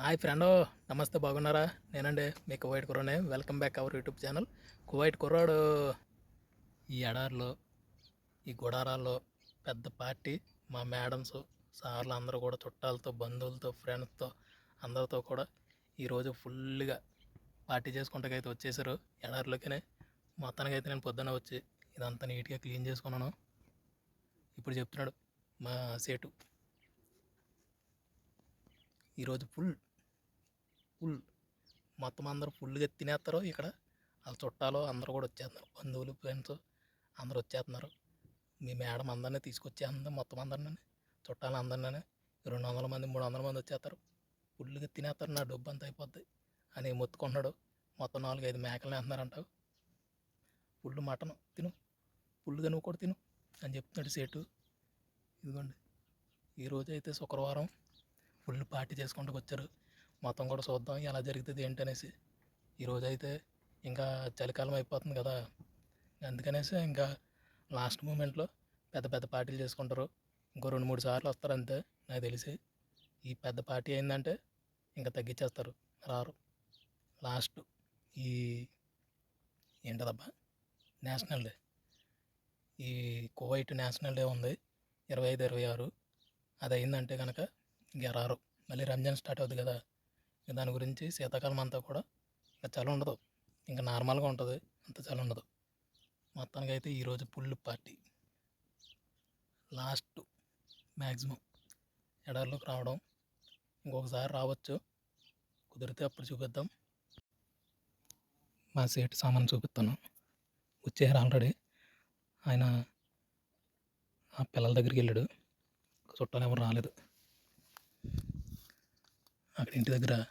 Hi friend నమస్తే బాగున్నారా? నేనండి మీ Kuwait కుర్రానే. Welcome back our YouTube channel Kuwait కుర్రాడు ఈ ఎడారిలో ఈ గుడారాల్లో పెద్ద పార్టీ. మా మేడమ్స్ సార్లు అందరూ కూడా చుట్టాలతో బంధువులతో ఫ్రెండ్స్తో అందరితో కూడా ఈరోజు ఫుల్గా పార్టీ చేసుకుంటాకైతే వచ్చేసారు. ఎడారిలోకినే మొత్తానికైతే నేను పొద్దున వచ్చి ఇదంతా నీట్గా క్లీన్ చేసుకున్నాను. ఇప్పుడు చెప్తున్నాడు మా సేటు. ఈరోజు ఫుల్ ఫుల్ మొత్తం అందరూ ఫుల్గా తినేస్తారు ఇక్కడ. వాళ్ళ చుట్టాలు అందరూ కూడా వచ్చేస్తున్నారు బంధువులు ఫ్రెండ్స్ అందరూ వచ్చేస్తున్నారు మీ మేడం అందరినీ తీసుకొచ్చి మొత్తం అందరినీ చుట్టాలు అందరినీ రెండు వందల మంది మూడు వందల మంది వచ్చేస్తారు ఫుల్గా తినేస్తారు నా డబ్బు అంత అయిపోద్ది అని మొత్తుకుంటున్నాడు. మొత్తం నాలుగైదు ఐదు మేకలు వేస్తున్నారంట. ఫుల్ మటన్ తిను. ఫుల్గా నువ్వు కూడా తిను అని చెప్తున్నాడు సేటు. ఇదిగోండి. ఈరోజు అయితే శుక్రవారం ఫుల్ పార్టీ చేసుకుంటూ వచ్చారు. మొత్తం కూడా చూద్దాం ఎలా జరుగుతుంది ఏంటనేసి. ఈరోజు అయితే ఇంకా చలికాలం అయిపోతుంది కదా. అందుకనేసి ఇంకా లాస్ట్ మూమెంట్లో పెద్ద పెద్ద పార్టీలు చేసుకుంటారు. ఇంకో రెండు మూడు సార్లు వస్తారు అంతే నాకు తెలిసి. ఈ పెద్ద పార్టీ అయిందంటే ఇంకా తగ్గించేస్తారు. రారు. లాస్ట్ ఈ ఏంటదబ్బా? National day. ఈ కువైట్ నేషనల్ డే ఉంది. ఇరవై ఐదు ఇరవై ఆరు. అది అయిందంటే కనుక ఇంకా రారు. మళ్ళీ రంజాన్ స్టార్ట్ అవుతుంది కదా. దాని గురించి శీతాకాలం అంతా కూడా ఇంకా చలి ఉండదు. ఇంకా నార్మల్గా ఉంటుంది. అంత చలి ఉండదు. మొత్తానికి అయితే ఈరోజు ఫుల్ పార్టీ. లాస్ట్ మ్యాక్సిమం ఎడారిలోకి రావడం. ఇంకొకసారి రావచ్చు. కుదిరితే అప్పుడు చూపిద్దాం. మా సేటు సామాన్ చూపిస్తాను. వచ్చేయారు ఆల్రెడీ. ఆయన ఆ పిల్లల దగ్గరికి వెళ్ళాడు. చుట్టాలు ఎవరు రాలేదు. అక్కడ ఇంటి దగ్గర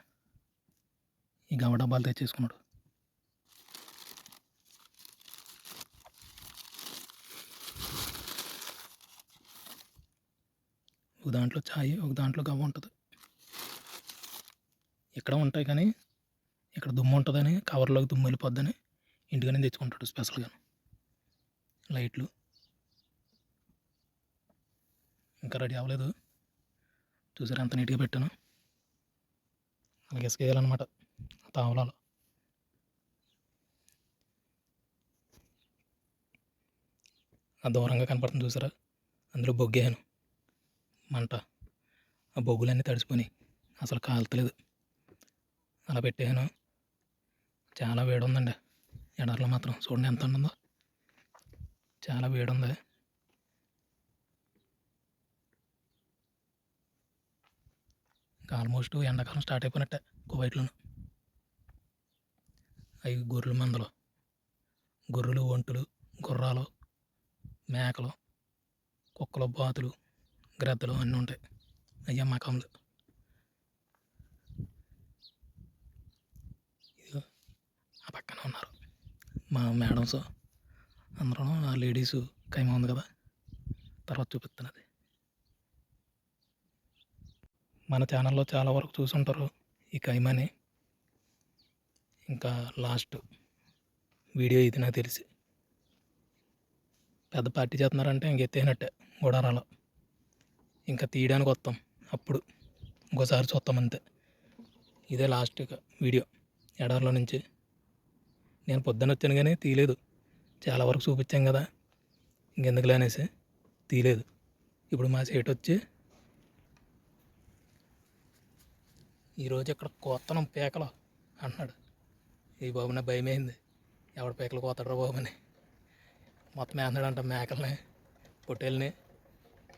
ఈ గవ డబ్బాలు తెచ్చేసుకున్నాడు. ఒక దాంట్లో ఛాయ్ ఒక దాంట్లో గవ్వ ఉంటుంది. ఇక్కడ ఉంటాయి కానీ ఇక్కడ దుమ్ము ఉంటుందని కవర్లోకి దుమ్ము వెళ్ళిపోద్దని ఇంటికనే తెచ్చుకుంటాడు స్పెషల్గా లైట్లు. ఇంకా రెడీ అవ్వలేదు. చూసారు ఎంత నీట్గా పెట్టాను. అలాగే ఇసుకేయాలన్నమాట ఆ దూరంగా కనపడుతుంది చూసారా? అందులో బొగ్గాను మంట. ఆ బొగ్గులన్నీ తడిసిపోయి అసలు కాలుతలేదు. అలా పెట్టాను చాలా వేడి ఉందండి ఎడారిలో మాత్రం చూడండి ఎంత ఉందో చాలా వేడి ఉంది ఆల్మోస్ట్ ఎండాకాలం స్టార్ట్ అయిపోయినట్టే కువైట్లోనూ. అవి గొర్రెల మందలు గొర్రెలు ఒంటులు గుర్రాలు మేకలు కుక్కలు బాతులు గ్రద్దలు అన్నీ ఉంటాయి. అయ్యా మకంలు ఆ పక్కన ఉన్నారు. మా మేడమ్స్ అందరూ ఆ లేడీస్ కైమ ఉంది కదా తర్వాత చూపిస్తున్నది. మన ఛానల్లో చాలా వరకు చూసుంటారు ఈ కైమాని ఇంకా లాస్ట్ వీడియో ఇది నాకు తెలిసి. పెద్ద పార్టీ చేస్తున్నారంటే ఇంక ఎత్తేనట్టే గుడారాలో. ఇంకా తీయడానికి వస్తాం అప్పుడు. ఇంకోసారి చూస్తాం అంతే. ఇదే లాస్ట్ వీడియో. ఎడారిలో నుంచి. నేను పొద్దున్న వచ్చాను కానీ తీయలేదు. చాలా వరకు చూపించాం కదా. ఇంకెందుకులే అనేసి తీయలేదు. ఇప్పుడు మా సేటు వచ్చి ఈరోజు ఇక్కడ కోత్తనం పేకలో అంటున్నాడు. ఈ బాబు నా భయమైంది? ఎవడ పేకలు కోతాడరా బాబు మొత్తం వేస్తున్నాడంట మేకల్ని పొట్టేల్ని.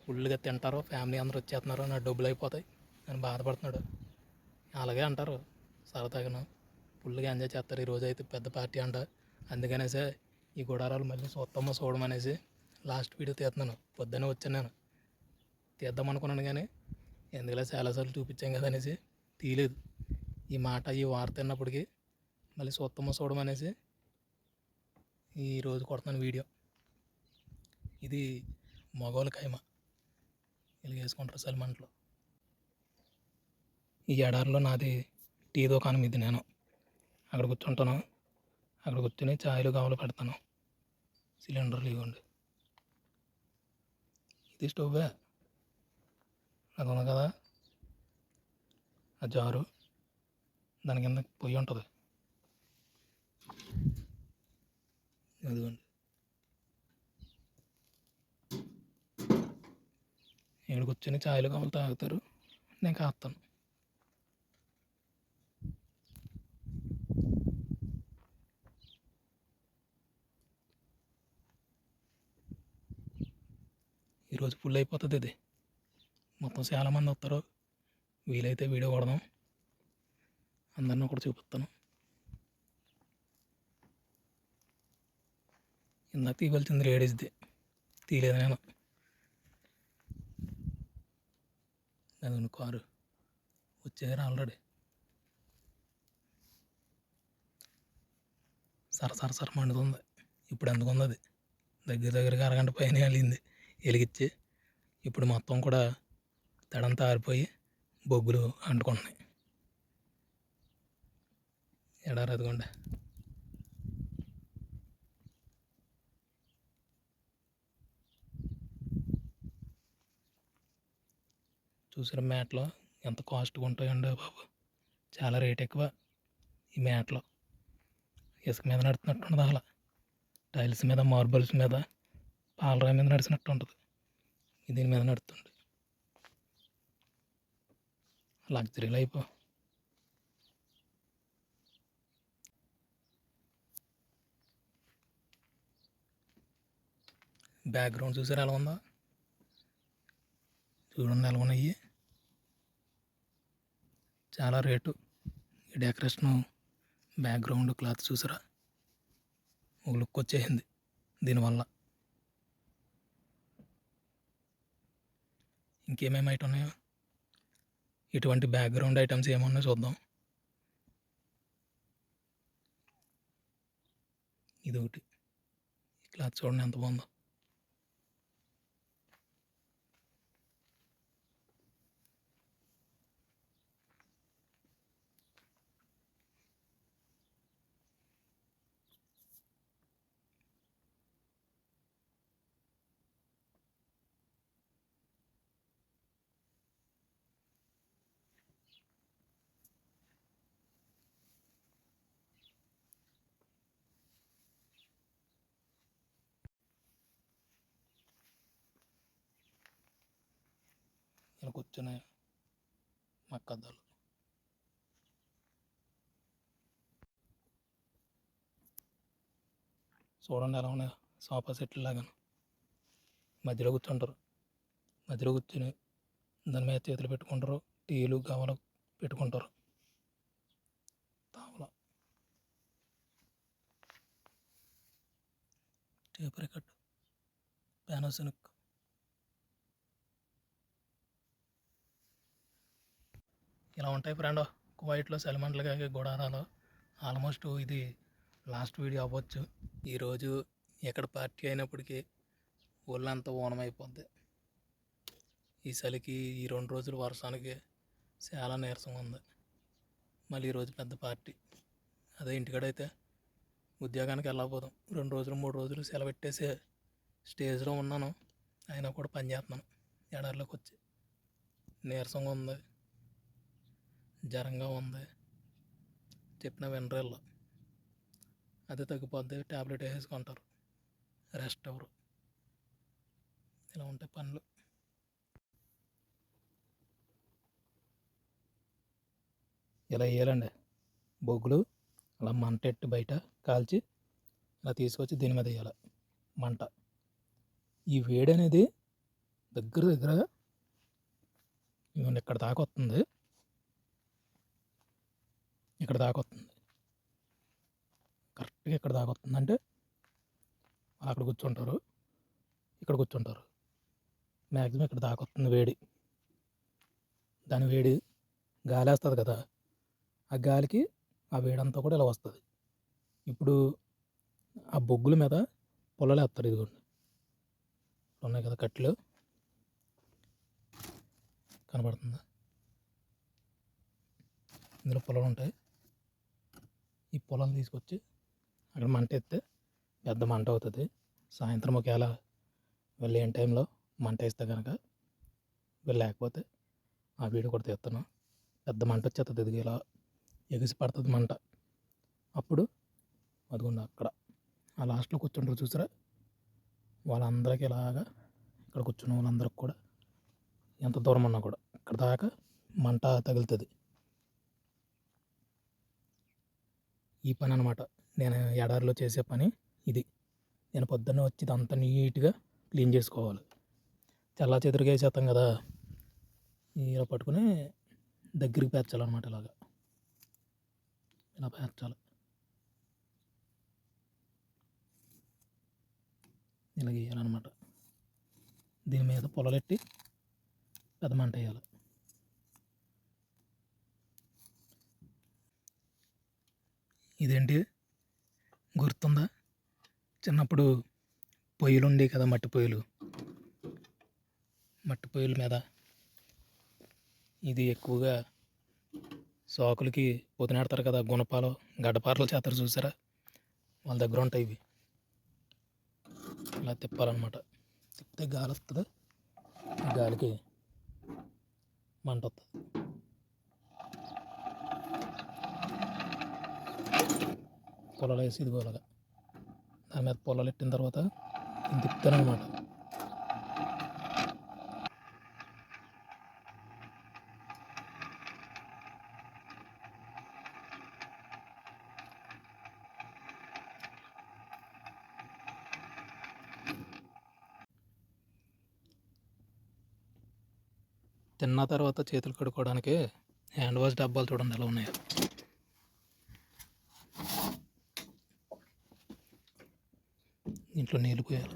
ఫుల్గా తింటారు ఫ్యామిలీ అందరూ వచ్చేస్తున్నారు నా డబ్బులు అయిపోతాయి అని బాధపడుతున్నాడు. అలాగే అంటారు సరదాగా ఫుల్గా ఎంజాయ్ చేస్తారు ఈరోజు అయితే పెద్ద పార్టీ అంట. అందుకనేసే ఈ గుడారాలు మళ్ళీ చూస్తామో చూడమనేసి లాస్ట్ వీడియో తీస్తున్నాను. పొద్దున్నే వచ్చాను నేను. తీద్దాం అనుకున్నాను కానీ ఎందుకలా చాలాసార్లు చూపించాం కదా అనేసి తీయలేదు. ఈ మాట ఈ వార్త విన్నప్పటికీ మళ్ళీ చూస్తామో చూడమనేసి ఈరోజు కొడుతున్నాను వీడియో. ఇది మగవాళ్ళ ఖైమ ఇలా వేసుకుంటారు సల్మాన్లో ఈ ఎడారిలో నాది టీ దుకాణం ఇది నేను. అక్కడ కూర్చుంటాను. అక్కడ కూర్చొని ఛాయలు కావాలి పెడతాను. సిలిండర్లు ఇవ్వండి. ఇది స్టవ్వే. అది ఉంది కదా. ఆ జారు. దాని కింద పొయ్యి ఉంటుంది. అదిగోండి. ఇక్కడ కూర్చొని ఛాయలు కావాలి తాగుతారు. నేను కాస్తాను ఈరోజు ఫుల్ అయిపోతుంది ఇది. మొత్తం చాలామంది వస్తారు. వీలైతే వీడియో కొడదాం. అందరిని ఒకటి చూపిస్తాను. ఇందాక తీయవలసింది లేడీస్ది తీయలేదు నేను అదిగోండి కారు. వచ్చేసారు ఆల్రెడీ. సర సర సర మండుతుంది. ఇప్పుడు ఎందుకు ఉంది అది? దగ్గర దగ్గరగా అరగంట పైన వెళ్ళింది. వెలిగించి ఇప్పుడు మొత్తం కూడా తడంతా ఆరిపోయి బొగ్గులు అంటుకుంటున్నాయి. ఎడారు అదిగోండి చూసారు మ్యాట్లో ఎంత కాస్ట్గా ఉంటాయండి బాబు. చాలా రేట్ ఎక్కువ ఈ మ్యాట్లో. ఇసుక మీద నడుతున్నట్టు ఉండదు అలా టైల్స్ మీద మార్బల్స్ మీద పాలరాయి మీద నడిచినట్టు ఉంటుంది. దీని మీద నడుతుంది లగ్జరీ లైఫ్. బ్యాక్గ్రౌండ్ చూసారు ఎలా ఉందా? చూడండి ఎలా ఉన్నాయి. చాలా రేటు. ఈ డెకరేషను బ్యాక్గ్రౌండ్ క్లాత్ చూసారా? ఒక లుక్ వచ్చేసింది దీనివల్ల. ఇంకేమేమి ఐటమ్ ఉన్నాయో? ఇటువంటి బ్యాక్గ్రౌండ్ ఐటమ్స్ ఏమన్నా చూద్దాం. ఇది ఒకటి ఈ క్లాత్ చూడండి ఎంత బాగుందో. ఇలా నా కథలు. చూడండి ఎలా ఉన్నాయి. సోఫా సెట్లు లాగా మధ్యలో కూర్చుంటారు. మధ్యలో కూర్చొని దాని మీద చేతులు పెట్టుకుంటారు. టీలు గవలు పెట్టుకుంటారు. తావల. టేపర్ కట్ పానాసోనిక్ ఇలా ఉంటాయి ఫ్రెండ్. కువైట్లో సెలమంటలుగా గుడారాలు. ఆల్మోస్ట్ ఇది లాస్ట్ వీడియో అవ్వచ్చు. ఈరోజు ఎక్కడ పార్టీ అయినప్పటికీ ఒళ్ళంతా ఓనమైపోద్ది ఈ చలికి ఈ రెండు రోజులు వర్షానికి చాలా నీరసం ఉంది. మళ్ళీ ఈరోజు పెద్ద పార్టీ. అదే ఇంటికాడైతే ఉద్యోగానికి వెళ్ళకపోదాం రెండు రోజులు మూడు రోజులు సెలవెట్టేసి స్టేజ్లో ఉన్నాను. అయినా కూడా పని చేస్తున్నాను. ఎడారిలోకి వచ్చి నీరసంగా ఉంది. జ్వరంగా ఉంది. చెప్పిన వినరేళ్ళు అది తగ్గిపోద్ది. ట్యాబ్లెట్ వేసుకుంటారు రెస్ట్ అవరు ఇలా ఉంటాయి పనులు. ఇలా వేయాలండి. బొగ్గులు అలా మంట ఎట్టి బయట కాల్చి ఇలా తీసుకొచ్చి దీని మీద వేయాలి. మంట. ఈ వేడి అనేది దగ్గర దగ్గర ఇక్కడ దాకా వస్తుంది. ఇక్కడ దాకా వస్తుంది. కరెక్ట్గా ఇక్కడ దాకా వస్తుంది. అంటే వాళ్ళు అక్కడ కూర్చుంటారు. ఇక్కడ కూర్చుంటారు. మ్యాక్సిమం ఇక్కడ దాకా వస్తుంది వేడి. దాని వేడి గాలి వేస్తుంది కదా. ఆ గాలికి ఆ వేడంతా కూడా ఇలా వస్తుంది. ఇప్పుడు ఆ బొగ్గుల మీద పొలాలు వేస్తారు ఇదిగోండి. ఉన్నాయి కదా కట్టెలు. కనబడుతుందా? ఇందులో పొలాలు ఉంటాయి. ఈ పొలం తీసుకొచ్చి అక్కడ మంట ఎత్తే పెద్ద మంట అవుతుంది. సాయంత్రం ఒకవేళ వెళ్ళి టైంలో మంట వేస్తే కనుక వీళ్ళు లేకపోతే ఆ వీడియో కూడా తీస్తాను పెద్ద మంట వచ్చేస్తుంది ఇది ఇలా ఎగిసి పడుతుంది మంట. అప్పుడు అదిగోండి అక్కడ. ఆ లాస్ట్లో కూర్చుంటారు చూసారా? వాళ్ళందరికీ ఇలాగా ఇక్కడ కూర్చున్న వాళ్ళందరికి కూడా ఎంత దూరం ఉన్నా కూడా ఇక్కడ దాకా మంట తగులుతుంది. ఈ పని అనమాట నేను ఎడారిలో చేసే పని ఇది. నేను పొద్దున్న వచ్చి అంత నీట్గా క్లీన్ చేసుకోవాలి. చల్లా చెదురుగా వేసేస్తాం కదా ఇలా పట్టుకుని దగ్గరికి పేర్చాలన్నమాట ఇలాగా. ఇలా పేర్చాలి. ఇలా గీయాలన్నమాట దీని మీద పొలలెట్టి పెద్ద మంట వేయాలి. ఇదేంటి? గుర్తుందా? చిన్నప్పుడు పొయ్యిలు ఉండేవి కదా మట్టి పొయ్యిలు. మట్టి పొయ్యిల మీద ఇది ఎక్కువగా సోకులకి పొదినాడతారు కదా గుణపాలు గడ్డపారలు చేస్తారు చూసారా? వాళ్ళ దగ్గర ఉంటాయి ఇవి. ఇలా తిప్పాలన్నమాట. తిప్పితే గాలి వస్తుంది గాలికి మంట వస్తుంది పొలాలు వేసి ఇదిగో అలాగా దాని మీద పొలాలు ఎట్టిన తర్వాత దీన్ని తిప్పుతానమాట తిన్న తర్వాత చేతులు కడుక్కోవడానికి హ్యాండ్ వాష్ డబ్బాలు చూడండి ఎలా ఉన్నాయో. ఇంట్లో నీళ్ళు పోయాలి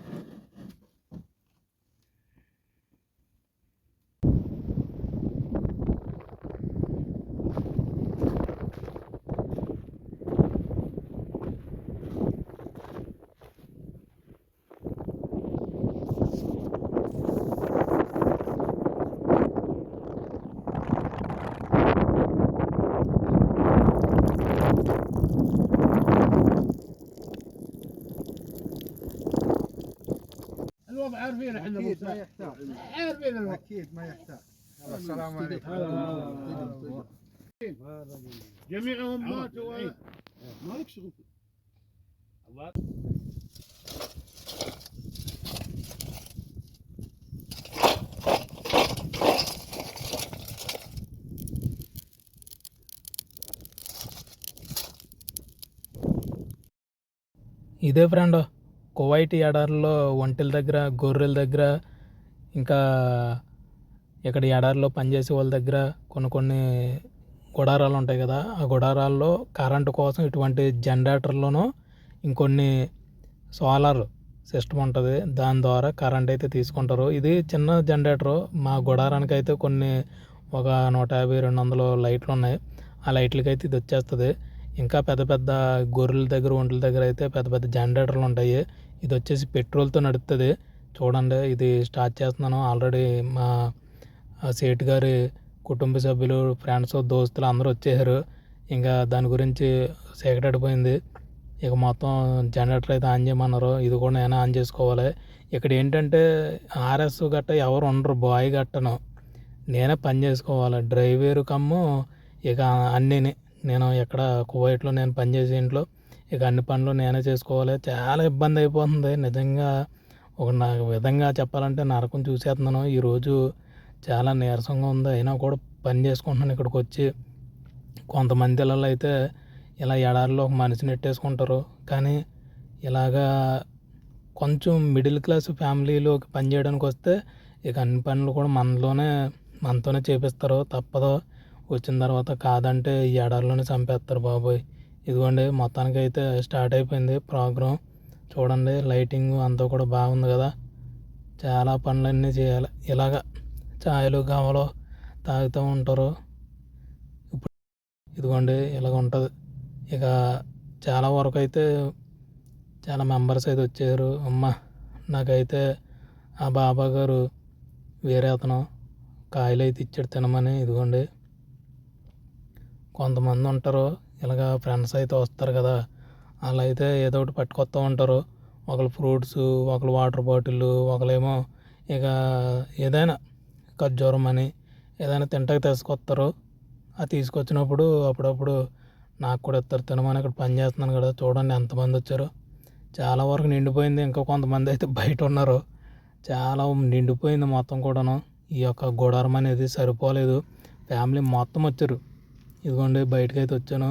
عارفين احنا اكيد ما يحتاج عارفين الوقت اكيد ما يحتاج السلام عليكم جميعهم ماتوا ما لك شغل الله ഇതേ ഫ്രണ്ടോ కువైట్ ఎడారిలో ఒంటెల దగ్గర గొర్రెల దగ్గర ఇంకా ఇక్కడ ఎడారిలో పనిచేసే వాళ్ళ దగ్గర కొన్ని కొన్ని గుడారాలు ఉంటాయి కదా ఆ గుడారాల్లో కరెంటు కోసం ఇటువంటి జనరేటర్లోనూ ఇంకొన్ని సోలార్ సిస్టమ్ ఉంటుంది. దాని ద్వారా కరెంట్ అయితే తీసుకుంటారు. ఇది చిన్న జనరేటర్ మా గుడారానికి అయితే కొన్ని ఒక నూట యాభై రెండు వందలు లైట్లు ఉన్నాయి. ఆ లైట్లకి అయితే ఇది వచ్చేస్తుంది. ఇంకా పెద్ద పెద్ద గొర్రెల దగ్గర ఒంట్ల దగ్గర అయితే పెద్ద పెద్ద జనరేటర్లు ఉంటాయి. ఇది వచ్చేసి పెట్రోల్తో నడుస్తుంది చూడండి ఇది స్టార్ట్ చేస్తున్నాను. ఆల్రెడీ మా సేట్ సేటు గారి కుటుంబ సభ్యులు ఫ్రెండ్స్ దోస్తులు అందరూ వచ్చేసారు. ఇంకా దాని గురించి సేకటడిపోయింది ఇక మొత్తం జనరేటర్ అయితే ఆన్ చేయమన్నారు. ఇది కూడా నేను ఆన్ చేసుకోవాలి. ఇక్కడ ఏంటంటే ఆర్ఎస్ గట్ట ఎవరు ఉండరు బాయ్ గట్టను. నేనే పని చేసుకోవాలి. డ్రైవర్ కమ్ము ఇక అన్నీని. నేను ఎక్కడ కువైట్లో నేను పనిచేసే ఇంట్లో ఇక అన్ని పనులు నేనే చేసుకోవాలి. చాలా ఇబ్బంది అయిపోతుంది. నిజంగా ఒక నా విధంగా చెప్పాలంటే నరకం చూసేస్తున్నాను. ఈరోజు చాలా నీరసంగా ఉంది. అయినా కూడా పని చేసుకుంటున్నాను ఇక్కడికి వచ్చి. కొంతమంది ఇళ్ళలో అయితే ఇలా ఎడారిలో ఒక మనిషిని నెట్టేసుకుంటారు. కానీ ఇలాగా కొంచెం మిడిల్ క్లాస్ ఫ్యామిలీలోకి పని చేయడానికి వస్తే ఇక అన్ని పనులు కూడా మనలోనే మనతోనే చేపిస్తారు. తప్పదు. వచ్చిన తర్వాత కాదంటే ఈ ఎడారిలోనే చంపేస్తారు బాబోయ్. ఇదిగోండి మొత్తానికి అయితే స్టార్ట్ అయిపోయింది ప్రోగ్రాం. చూడండి లైటింగ్ అంతా కూడా బాగుంది కదా. చాలా పనులన్నీ చేయాలి. ఇలాగ ఛాయలు గవలు తాగుతూ ఉంటారు. ఇప్పుడు ఇదిగోండి ఇలాగ ఉంటుంది. ఇక చాలా వరకు అయితే చాలా మెంబర్స్ అయితే వచ్చారు. అమ్మ నాకైతే ఆ బాబా గారు వేరే అతను కాయలు అయితే ఇచ్చాడు తినమని. ఇదిగోండి కొంతమంది ఉంటారు ఇలాగ ఫ్రెండ్స్ అయితే వస్తారు కదా. వాళ్ళు అయితే ఏదో ఒకటి పట్టుకొస్తూ ఉంటారు. ఒకళ్ళు ఫ్రూట్స్ ఒకళ్ళు వాటర్ బాటిల్ ఒకళ్ళేమో ఇక ఏదైనా ఖర్జూరం అని ఏదైనా తింటాక తీసుకొస్తారు. ఆ తీసుకొచ్చినప్పుడు అప్పుడప్పుడు నాకు కూడా ఇస్తారు తినమని ఇక్కడ పని చేస్తున్నాను కదా. చూడండి ఎంతమంది వచ్చారు. చాలా వరకు నిండిపోయింది. ఇంకా కొంతమంది అయితే బయట ఉన్నారు. చాలా నిండిపోయింది మొత్తం కూడాను. ఈ యొక్క గుడారం అనేది సరిపోలేదు. ఫ్యామిలీ మొత్తం వచ్చారు. ఇదిగోండి బయటకు అయితే వచ్చాను.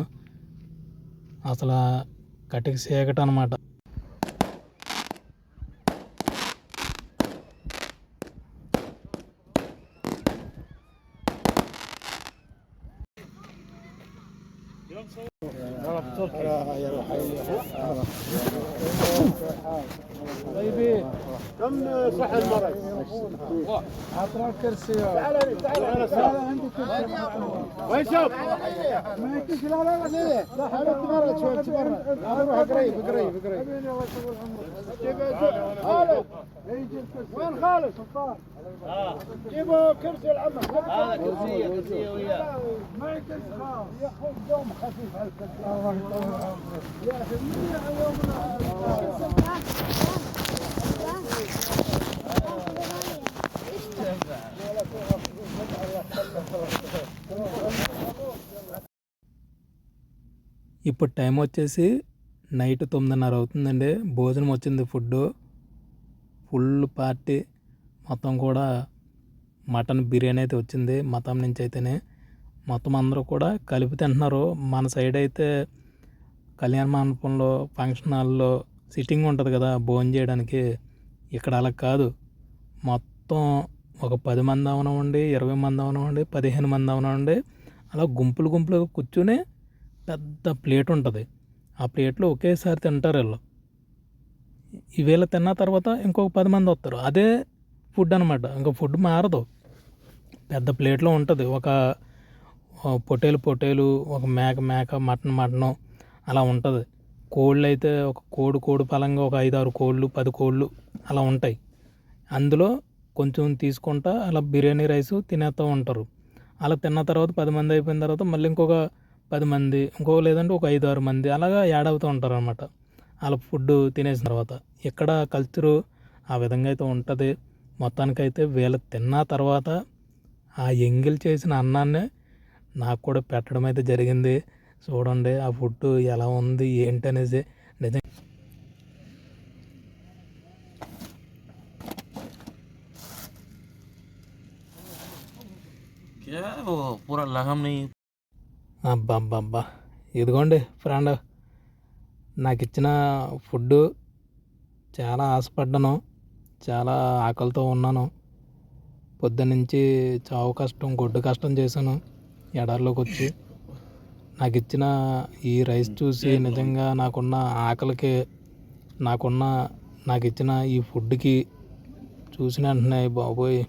అసలు కటికి సేకట అనమాట طيبين كم صحن مرق؟ اعطنا كرسي تعال تعال تعال عندي كرسي وين شوف؟ ما يكفي لا لا لا لا حبيت برا شوي برا روح قريب قريب قريب وين خالد؟ سلطان جيبوا كرسي العمل هذا كرسي كرسي وياه ما يكفي خلاص ياخذ دوم خفيف على الكرسي يا اخي من يومنا ఇప్పుడు టైం వచ్చేసి నైట్ తొమ్మిదిన్నర అవుతుందండి భోజనం వచ్చింది ఫుడ్ ఫుల్ పార్టీ మొత్తం కూడా మటన్ బిర్యానీ అయితే వచ్చింది. మతం నుంచి అయితేనే మొత్తం అందరూ కూడా కలిపి తింటున్నారు. మన సైడ్ అయితే కళ్యాణ మండపంలో ఫంక్షన్ హాల్లో సిట్టింగ్ ఉంటుంది కదా భోజనం చేయడానికి. ఇక్కడ అలా కాదు. మొత్తం ఒక పది మంది అవనివ్వండి ఇరవై మంది అవనివ్వండి పదిహేను మంది అవనివ్వండి అలా గుంపులు గుంపులు కూర్చుని పెద్ద ప్లేట్ ఉంటుంది. ఆ ప్లేట్లో ఒకేసారి తింటారు వీళ్ళు. ఈ తిన్న తర్వాత ఇంకొక పది మంది వస్తారు. అదే ఫుడ్ అనమాట ఇంకా ఫుడ్ మారదు. పెద్ద ప్లేట్లో ఉంటుంది. ఒక పొటేలు పొటేలు ఒక మేక మేక మటన్ మటను అలా ఉంటుంది. కోళ్ళు అయితే ఒక కోడి కోడి పలంగా ఒక ఐదు ఆరు కోళ్ళు పది కోళ్ళు అలా ఉంటాయి. అందులో కొంచెం తీసుకుంటా అలా బిర్యానీ రైస్ తినేస్తూ ఉంటారు. అలా తిన్న తర్వాత పది మంది అయిపోయిన తర్వాత మళ్ళీ ఇంకొక పది మంది ఇంకో లేదంటే ఒక ఐదు ఆరు మంది అలాగా యాడ్ అవుతూ ఉంటారు అనమాట అలా ఫుడ్ తినేసిన తర్వాత. ఇక్కడ కల్చరు ఆ విధంగా అయితే ఉంటుంది. మొత్తానికైతే వీళ్ళు తిన్న తర్వాత ఆ ఎంగిల్ చేసిన అన్నాన్ని నాకు కూడా పెట్టడం అయితే జరిగింది. చూడండి ఆ ఫుడ్ ఎలా ఉంది ఏంటి అనేసి నిజం పూరా అబ్బా ఇదిగోండి ఫ్రెండ్ నాకు ఇచ్చిన ఫుడ్ చాలా ఆశపడ్డాను. చాలా ఆకలితో ఉన్నాను. పొద్దున్నుంచి చావు కష్టం గొడ్డు కష్టం చేశాను ఎడారిలోకి వచ్చి నాకు ఇచ్చిన ఈ రైస్ చూసి నిజంగా నాకున్న ఆకలికి నాకున్న నాకు ఇచ్చిన ఈ ఫుడ్కి చూసిన వెంటనే బాబోయ్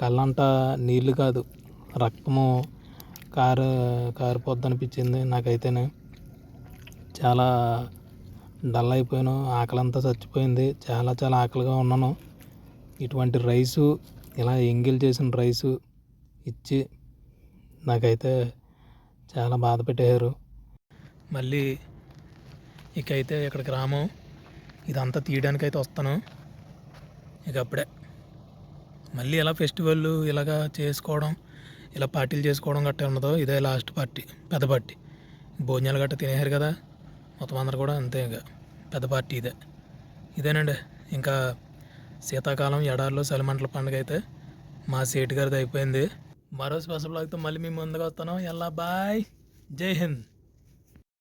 కళ్ళంట నీళ్ళు కాదు రక్తము కారు కారిపోద్ది అనిపించింది నాకైతేనే. చాలా డల్ అయిపోయాను ఆకలి అంతా చచ్చిపోయింది. చాలా చాలా ఆకలిగా ఉన్నాను. ఇటువంటి రైసు ఇలా ఎంగిల్ చేసిన రైసు ఇచ్చి నాకైతే చాలా బాధ పెట్టారు మళ్ళీ ఇకైతే ఇక్కడ గ్రామం ఇదంతా తీయడానికి అయితే వస్తాను. ఇక అప్పుడే. మళ్ళీ ఇలా ఫెస్టివల్ ఇలాగా చేసుకోవడం ఇలా పార్టీలు చేసుకోవడం గట్టా ఉండదు ఇదే లాస్ట్ పార్టీ పెద్ద పార్టీ. భోజనాలు గట్టా తినేసారు కదా మొత్తం అందరు కూడా అంతే ఇంకా. పెద్ద పార్టీ ఇదే. ఇదేనండి. ఇంకా శీతాకాలం ఎడారిలో చలిమంటల పండుగ అయితే మా సేటు గారిది అయిపోయింది. మరో స్పెషల్ అయితే మళ్ళీ మీ ముందుకు వస్తాను. ఎలా బాయ్. జై హింద్.